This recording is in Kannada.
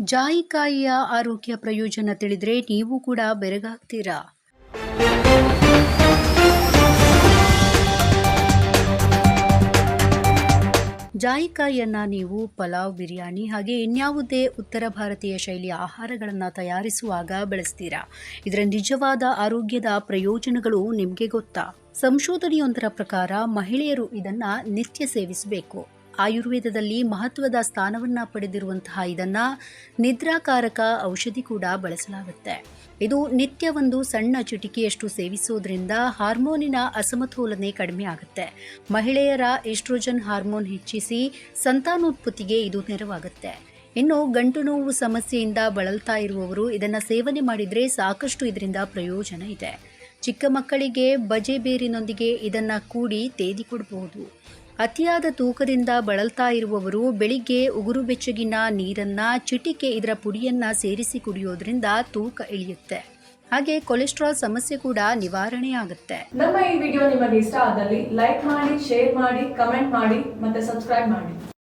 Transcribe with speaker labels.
Speaker 1: ಜಾಯಿಕಾಯಿಯ ಆರೋಗ್ಯ ಪ್ರಯೋಜನ ತಿಳಿದ್ರೆ ನೀವು ಕೂಡ ಬೆರಗಾಗ್ತೀರಾ? ಜಾಯಿಕಾಯಿಯನ್ನು ನೀವು ಪಲಾವ್, ಬಿರಿಯಾನಿ ಹಾಗೆ ಇನ್ಯಾವುದೇ ಉತ್ತರ ಭಾರತೀಯ ಶೈಲಿಯ ಆಹಾರಗಳನ್ನು ತಯಾರಿಸುವಾಗ ಬಳಸ್ತೀರಾ? ಇದರ ನಿಜವಾದ ಆರೋಗ್ಯದ ಪ್ರಯೋಜನಗಳು ನಿಮಗೆ ಗೊತ್ತಾ? ಸಂಶೋಧನೆಯೊಂದರ ಪ್ರಕಾರ ಮಹಿಳೆಯರು ಇದನ್ನು ನಿತ್ಯ ಸೇವಿಸಬೇಕು. ಆಯುರ್ವೇದದಲ್ಲಿ ಮಹತ್ವದ ಸ್ಥಾನವನ್ನ ಪಡೆದಿರುವಂತಹ ಇದನ್ನ ನಿದ್ರಾಕಾರಕ ಔಷಧಿ ಕೂಡ ಬಳಸಲಾಗುತ್ತೆ. ಇದು ನಿತ್ಯ ಒಂದು ಸಣ್ಣ ಚಿಟಿಕೆಯಷ್ಟು ಸೇವಿಸೋದ್ರಿಂದ ಹಾರ್ಮೋನಿನ ಅಸಮತೋಲನೆ ಕಡಿಮೆ ಆಗುತ್ತೆ. ಮಹಿಳೆಯರ ಎಸ್ಟ್ರೋಜನ್ ಹಾರ್ಮೋನ್ ಹೆಚ್ಚಿಸಿ ಸಂತಾನೋತ್ಪತ್ತಿಗೆ ಇದು ನೆರವಾಗುತ್ತೆ. ಇನ್ನು ಗಂಟು ನೋವು ಸಮಸ್ಯೆಯಿಂದ ಬಳಲ್ತಾ ಇರುವವರು ಇದನ್ನ ಸೇವನೆ ಮಾಡಿದ್ರೆ ಸಾಕಷ್ಟು ಇದರಿಂದ ಪ್ರಯೋಜನ ಇದೆ. ಚಿಕ್ಕ ಮಕ್ಕಳಿಗೆ ಬಜೆ ಬೇರಿನೊಂದಿಗೆ ಇದನ್ನ ಕೂಡಿ ತೇದಿ ಕೊಡಬಹುದು. ಅತಿಯಾದ ತೂಕದಿಂದ ಬಳಲ್ತಾ ಇರುವವರು ಬೆಳಿಗ್ಗೆ ಉಗುರು ಬೆಚ್ಚಗಿನ ನೀರನ್ನ ಚಿಟಿಕೆ ಇದರ ಪುಡಿಯನ್ನ ಸೇರಿಸಿ ಕುಡಿಯೋದ್ರಿಂದ ತೂಕ ಇಳಿಯುತ್ತೆ. ಹಾಗೆ ಕೊಲೆಸ್ಟ್ರಾಲ್ ಸಮಸ್ಯೆ ಕೂಡ ನಿವಾರಣೆ ಆಗುತ್ತೆ.
Speaker 2: ನಮ್ಮ ಈ ವಿಡಿಯೋ ನಿಮಗೆ ಇಷ್ಟ ಆದಲ್ಲಿ ಲೈಕ್ ಮಾಡಿ, ಶೇರ್ ಮಾಡಿ, ಕಮೆಂಟ್ ಮಾಡಿ ಮತ್ತೆ ಸಬ್ಸ್ಕ್ರೈಬ್ ಮಾಡಿ.